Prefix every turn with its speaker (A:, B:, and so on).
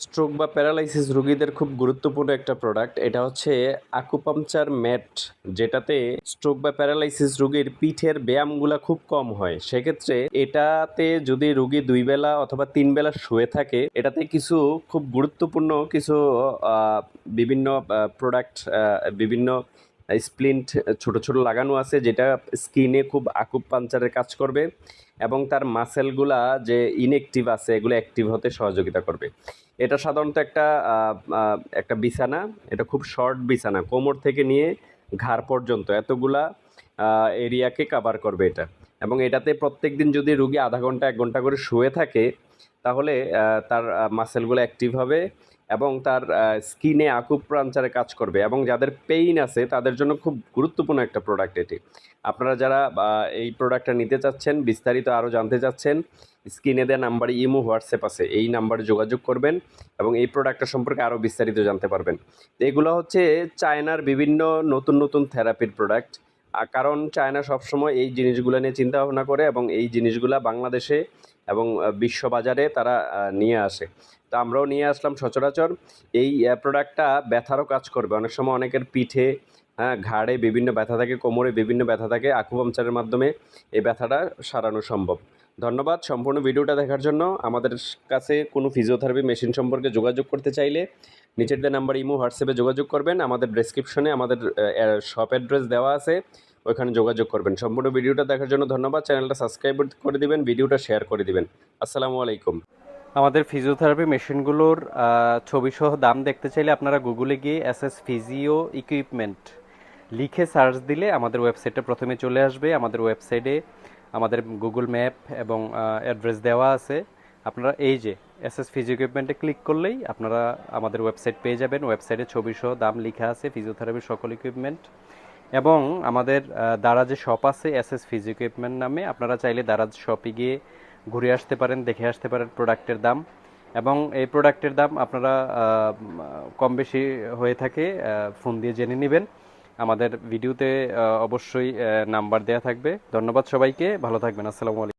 A: Stroke বা paralysis রোগীদের খুব গুরুত্বপূর্ণ একটা প্রোডাক্ট। এটা হচ্ছে আকুপাংচার ম্যাট যেটাতে স্ট্রোক বা প্যারালাইসিস রোগীর পিঠের ব্যায়ামগুলা খুব কম হয়। সেক্ষেত্রে এটাতে যদি রোগী দুই বেলা অথবা তিন বেলা শুয়ে থাকে, এটাতে কিছু খুব গুরুত্বপূর্ণ কিছু বিভিন্ন প্রোডাক্ট বিভিন্ন স্প্লিন্ট ছোট ছোট লাগানো আছে, যেটা স্কিনে খুব আকুপাঞ্চারের কাজ করবে এবং তার মাসেলগুলা যে ইনএক্টিভ আছে, এগুলো অ্যাক্টিভ হতে সহযোগিতা করবে। এটা সাধারণত একটা একটা বিছানা। এটা খুব শর্ট বিছানা, কোমর থেকে নিয়ে ঘাড় পর্যন্ত। এতগুলা এরিয়াকে কাভার করবে এটা। এবং এটাতে প্রত্যেক দিন যদি রুগী আধা ঘণ্টা, এক ঘণ্টা করে শুয়ে থাকে তাহলে তার মাসেলগুলো অ্যাক্টিভ হবে এবং তার স্কিনে আকুপ্রাঞ্চারে কাজ করবে এবং যাদের পেইন আছে, তাদের জন্য খুব গুরুত্বপূর্ণ একটা প্রোডাক্ট এটি। আপনারা যারা এই প্রোডাক্টটা নিতে চাচ্ছেন, বিস্তারিত আরও জানতে চাচ্ছেন স্ক্রিনে দেওয়া নাম্বারে ইমো, হোয়াটসঅ্যাপ আছে, এই নাম্বারে যোগাযোগ করবেন এবং এই প্রোডাক্টটা সম্পর্কে আরও বিস্তারিত জানতে পারবেন। এগুলো হচ্ছে চায়নার বিভিন্ন নতুন নতুন থেরাপির প্রোডাক্ট কারণ চায়না সবসময় এই জিনিসগুলো নিয়ে চিন্তা ভাবনা করে এবং এই জিনিসগুলা বাংলাদেশে এবং বিশ্ববাজারে তারা নিয়ে আসে। তো আমরাও নিয়ে আসলাম সচরাচর। এই প্রোডাক্টটা ব্যথারও কাজ করবে। অনেক সময় অনেকের পিঠে হ্যাঁ ঘাড়ে বিভিন্ন ব্যথা থাকে, কোমরে বিভিন্ন ব্যথা থাকে, আকুপাংচারের মাধ্যমে এই ব্যথাটা সারানো সম্ভব। ধন্যবাদ সম্পূর্ণ ভিডিওটা দেখার জন্য। আমাদের কাছে কোনো ফিজিওথেরাপি মেশিন সম্পর্কে যোগাযোগ করতে চাইলে নিচের যে নাম্বার ইমো, হোয়াটসঅ্যাপে যোগাযোগ করবেন। আমাদের ডেসক্রিপশনে আমাদের শপ অ্যাড্রেস দেওয়া আছে। ওইখানে যোগাযোগ করবেন। সম্পূর্ণ ভিডিওটা দেখার জন্য ধন্যবাদ। চ্যানেলটা সাবস্ক্রাইব করে দিবেন, ভিডিওটা শেয়ার করে দিবেন। আসসালামু আলাইকুম।
B: আমাদের ফিজিওথেরাপি মেশিনগুলোর ছবি সহ দাম দেখতে চাইলে আপনারা গুগলে গিয়ে এস এস ফিজিও ইকুইপমেন্ট লিখে সার্চ দিলে আমাদের ওয়েবসাইটটা প্রথমে চলে আসবে। আমাদের ওয়েবসাইটে আমাদের গুগল ম্যাপ এবং অ্যাড্রেস দেওয়া আছে। আপনারা এই যে এস এস ফিজিও ইকুইপমেন্টে ক্লিক করলেই আপনারা আমাদের ওয়েবসাইট পেয়ে যাবেন। ওয়েবসাইটে ছবি সহ দাম লেখা আছে ফিজিওথেরাপির সকল ইকুইপমেন্ট এবং আমাদের দারাজে শপ আছে এস এস ফিজিও ইকুইপমেন্ট নামে। আপনারা চাইলে দারাজ শপে গিয়ে ঘুরে আসতে পারেন, দেখে আসতে পারেন প্রোডাক্টের দাম। এবং এই প্রোডাক্টের দাম আপনারা কম বেশি হয়ে থাকে ফোন দিয়ে জেনে নেবেন। আমাদের ভিডিওতে অবশ্যই নাম্বার দেয়া থাকবে। ধন্যবাদ সবাইকে ভালো থাকবেন আসসালামু আলাইকুম।